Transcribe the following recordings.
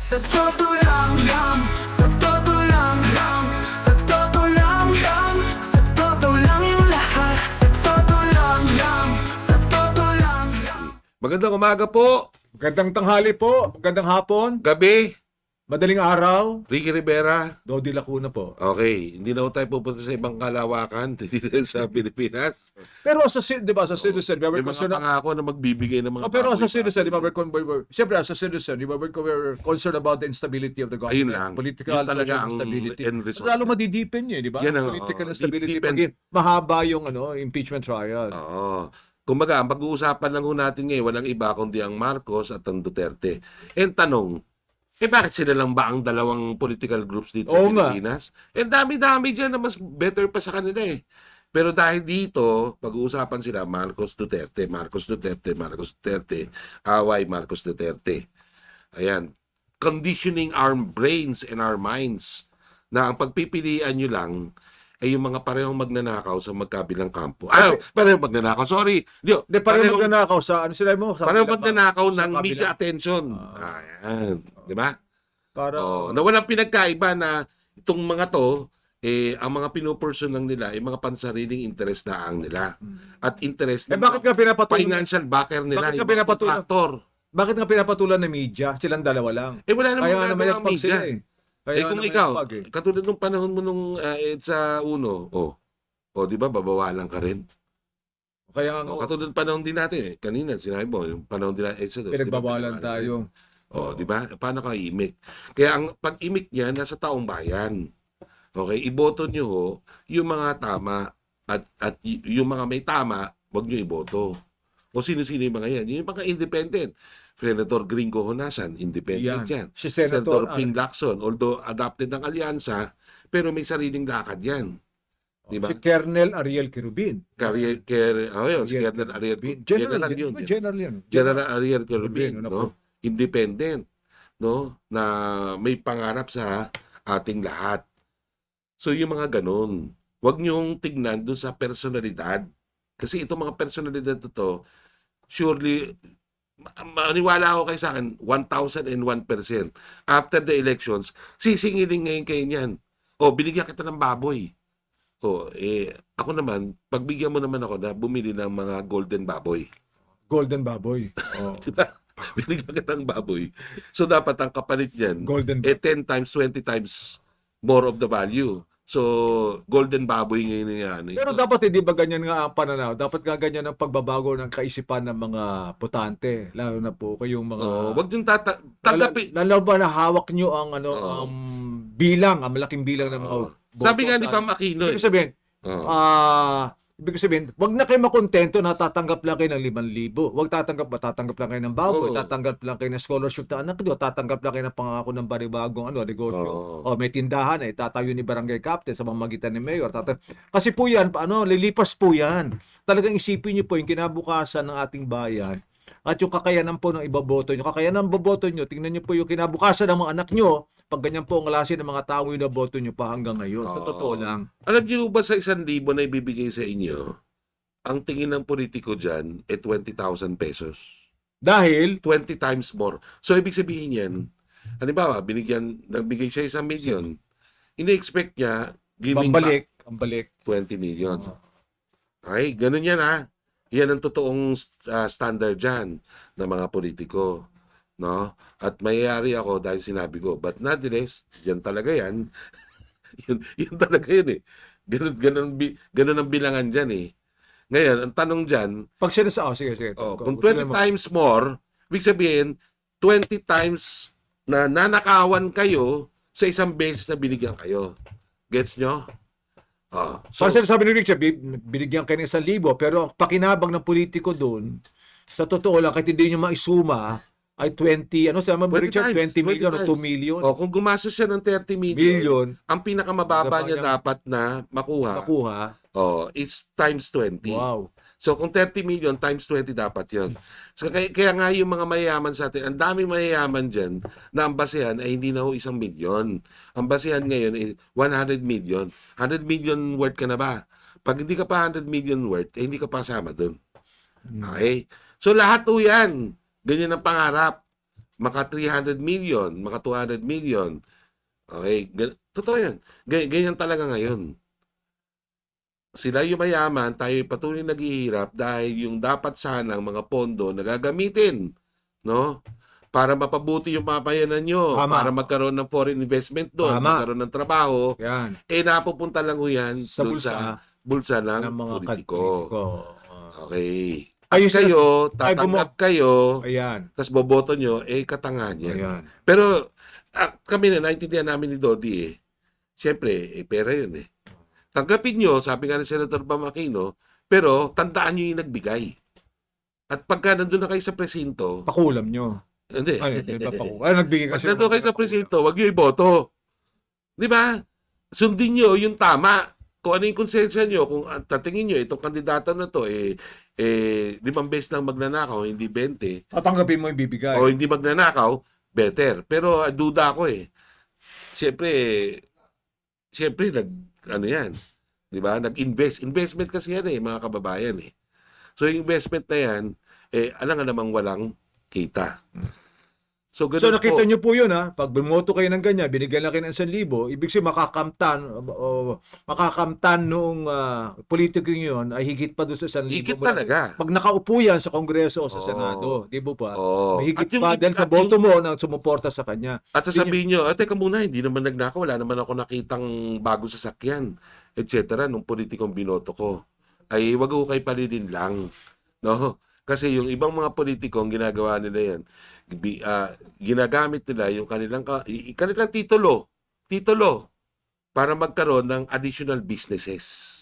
Sa totoo lang lang. Sa totoo lang lang. Sa totoo lang lang. Sa totoo lang yung lahat. Sa totoo lang lang. Sa totoo lang lang. Magandang umaga po, Magandang tanghali po, magandang hapon, gabi, madaling araw, Ricky Rivera. Dodi Lacuna po. Okay, hindi na ho tayo pupunta sa ibang kalawakan dito sa Pilipinas. Pero as a citizen, di ba, as a citizen, we May were mga concerned, pangako na magbibigay ng mga oh, pero as a baboy citizen, di ba, baboy. we're, con- we're, siyempre as a citizen, di ba, we're, we're concerned about the instability of the government. Ayun lang. Political, Yun talaga social ang instability. end result. Lalo madidipin niya, di ba? Yan ang, Political oo, instability. deep- deep Pag mahaba yung ano, impeachment trial. Oo. Kumbaga, ang pag-uusapan lang ho natin ngayon, walang iba kundi ang Marcos at ang Duterte. And tanong, eh bakit sila lang ba ang dalawang political groups dito sa Oo nga. Pilipinas? Eh dami-dami dyan na mas better pa sa kanila eh. Pero dahil dito, pag-uusapan sila Marcos Duterte, Marcos Duterte, Marcos Duterte, away Marcos Duterte. Ayan. Conditioning our brains and our minds na ang pagpipilian nyo lang ay yung mga parehong magnanakaw sa magkabilang kampo. Ah, parehong magnanakaw. Sorry. Di, Hindi, pareho magnanakaw sa, ano sila mo? Sa Parehong magnanakaw sa ng media attention. Ah. Ayan. Di ba? Para, Oh, na walang pinagkaiba na itong mga to, eh, ang mga pinuperson lang nila, ay mga pansariling interest na ang nila. At interest eh bakit nga pinapatulan, financial backer nila, Bakit ka pinapatulan? contractor. bakit nga pinapatulan ng media? Silang dalawa lang. Eh, wala namang Kaya naman yung pag media. sila eh. Kaya eh, kung ikaw, pag eh. katulad nung panahon mo nung uh, EDSA uno, oh, oh, di ba, babawalan ka rin. Kaya nga, Oh, katulad panahon din natin eh. Kanina, sinabi mo, yung panahon din natin, EDSA, pinagbabawalan tayo. Oh, di ba? Paano ka imik? Kaya ang pag-imik niya nasa taong bayan. Okay, iboto niyo ho yung mga tama at at yung mga may tama, wag niyo iboto. O sino-sino yung mga yan? Yung mga independent. Senator Gringo Honasan, independent yan. Yan. Si Senator, Senator, Ping Lacson, although adopted ng alyansa, pero may sariling lakad yan. Di ba? si Colonel Ariel Kirubin. Career, care, oh yun, si Ariel Colonel Ariel, General, General General, yun. General yun. General Ariel Kirubin, no? Independent, no? Na may pangarap sa ating lahat. So yung mga ganun, wag niyong tignan doon sa personalidad. Kasi itong mga personalidad na to, surely, maniwala ako kay sa akin, 1,001%. After the elections, sisingilin ngayon kayo niyan. O, binigyan kita ng baboy. O, eh, ako naman, pagbigyan mo naman ako na bumili ng mga golden baboy. Golden Baboy. Oh. Diba? Binigyan kita ng baboy. So, dapat ang kapalit niyan, Golden eh 10 times, 20 times more of the value. So, golden baboy ngayon yan. Pero dapat hindi ba ganyan nga ang pananaw? Dapat nga ganyan ang pagbabago ng kaisipan ng mga botante. Lalo na po kayong mga... Oh, wag yung tata- lalo, tanggapin. lalo ba na hawak nyo ang ano Oo. ang bilang, ang malaking bilang ng mga boto Sabi nga ni sa- Pam Aquino, eh. Ibig sabihin, Oh. ah, ibig sabihin, wag na kayo makontento na tatanggap lang kayo ng 5,000. Wag tatanggap tatanggap lang kayo ng baboy, Oo. tatanggap lang kayo ng scholarship na anak nyo, tatanggap lang kayo ng pangako ng baribagong ano, negosyo. Oo. O may tindahan eh, tatayo ni barangay captain sa pamamagitan ni mayor. Tata- Kasi po yan, ano, lilipas po yan. Talagang isipin niyo po yung kinabukasan ng ating bayan at yung kakayanan po ng ibaboto nyo. Kakayanan ng boboto nyo, tingnan nyo po yung kinabukasan ng mga anak nyo pag ganyan po ang klase ng mga tao yung naboto nyo pa hanggang ngayon. Sa Oo. totoo lang. Alam niyo ba sa isang libo na ibibigay sa inyo, ang tingin ng politiko dyan, eh 20,000 pesos. Dahil, 20 times more. So, ibig sabihin yan, halimbawa, binigyan, nagbigay siya isang million, ini-expect niya, giving back pambalik, pambalik. 20 million. Ay, ganun yan ha. Yan ang totoong uh, standard dyan ng mga politiko. No? At mayayari ako dahil sinabi ko, but nonetheless, yan talaga yan. yun, yun talaga yun eh. Ganun, ganun, ganun ang bilangan dyan eh. Ngayon, ang tanong dyan, Pag sinasa, oh, sige, sige. oh, Kung- kung kung 20 sila mo- times more, ibig sabihin, 20 times na nanakawan kayo sa isang beses na binigyan kayo. Gets nyo? Oh, So, so sabi ni Richard, bi- binigyan kayo ng isang libo, pero ang pakinabang ng politiko doon, sa totoo lang, kahit hindi nyo maisuma, ay 20, ano mo 20 Richard, times, 20 million 20 o 2 times. million, Oh, kung gumastos siya ng 30 million, million, ang pinakamababa niya dapat na makuha, nakuha. oh, is times 20. Wow. So kung 30 million times 20 dapat 'yon. So kaya, kaya nga yung mga mayayaman sa atin, ang daming mayayaman diyan na ang basehan ay hindi na ho isang milyon. Ang basehan ngayon ay 100 million. 100 million worth ka na ba? Pag hindi ka pa 100 million worth, eh, hindi ka pa sama doon. Okay? So lahat ho yan. Ganyan ang pangarap maka 300 million, maka 200 million. Okay, totoo yan. Gan- ganyan talaga ngayon. Sila yung mayaman, tayo yung patuloy naghihirap dahil yung dapat sanang mga pondo na gagamitin, no? Para mapabuti yung papayanan nyo, Tama. para magkaroon ng foreign investment doon, Tama. magkaroon ng trabaho, Yan. eh napupunta lang ho yan Sa bulsa sa bulsa ng, ng mga politiko. politiko. Okay. Sila- kayo, tatanggap kayo, Ayan. tapos boboto nyo, eh katangahan yan. Ayan. Pero ah, kami na, naintindihan namin ni Dodi eh. Siyempre, eh, pera yun eh. Tanggapin nyo, sabi nga ni Senator Bamakino, pero tandaan nyo yung nagbigay. At pagka nandun na kayo sa presinto, Pakulam nyo. hindi. Ay, hindi ba pakulam? Ay, nagbigay Pag kasi. nandun kayo sa presinto, wag nyo iboto. Di ba? Sundin nyo yung tama. Kung ano yung konsensya nyo, kung tatingin nyo, itong kandidato na to, eh, eh, limang beses lang magnanakaw, hindi 20. Tatanggapin mo yung bibigay. o hindi magnanakaw, better. Pero duda ako eh. Siyempre, siyempre, nag, ano yan, di ba? Nag-invest. Investment kasi yan eh, mga kababayan eh. So, yung investment na yan, eh, alam nga namang walang kita. So, So nakita po. nyo po yun ha, pag bumoto kayo ng ganyan, binigyan lang kayo ng 1,000, ibig sabihin makakamtan, o makakamtan noong ah, politiko yun ay higit pa doon sa 1,000. Higit mula- talaga. Pag nakaupo yan sa Kongreso o sa Oo. Senado, di ba pa? Oo. May higit At yung- pa dahil sa at yung- boto mo na sumuporta sa kanya. At sasabihin nyo, ah, teka muna, hindi naman nagnakaw, wala naman ako nakitang bago sasakyan, etc. nung politikong binoto ko. Ay, wag ko kay palilin lang. No? Kasi yung ibang mga politiko, ang ginagawa nila yan, ah, ginagamit nila yung kanilang, kanilang titulo, titulo, para magkaroon ng additional businesses.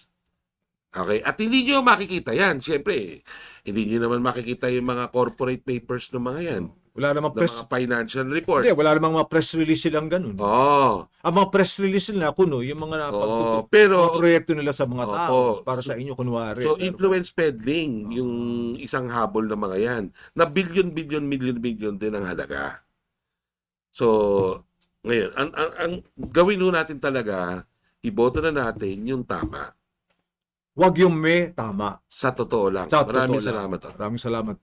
Okay? At hindi nyo makikita yan. Siyempre, hindi nyo naman makikita yung mga corporate papers ng mga yan. Wala namang Ng press, mga financial report. hindi, wala namang mga press release silang ganun. Oo. Ang mga press release nila, kuno, yung mga Oo, napagtutu- pero mga proyekto nila sa mga tao para sa inyo, kunwari. so Pero- influence peddling yung isang habol ng mga yan na billion billion million billion din ang halaga. So ngayon, ang, ang, ang gawin nun natin talaga, iboto na natin yung tama Wag yung may tama. sa totoo lang. Sa totoo Maraming lang. salamat. ah. Maraming salamat.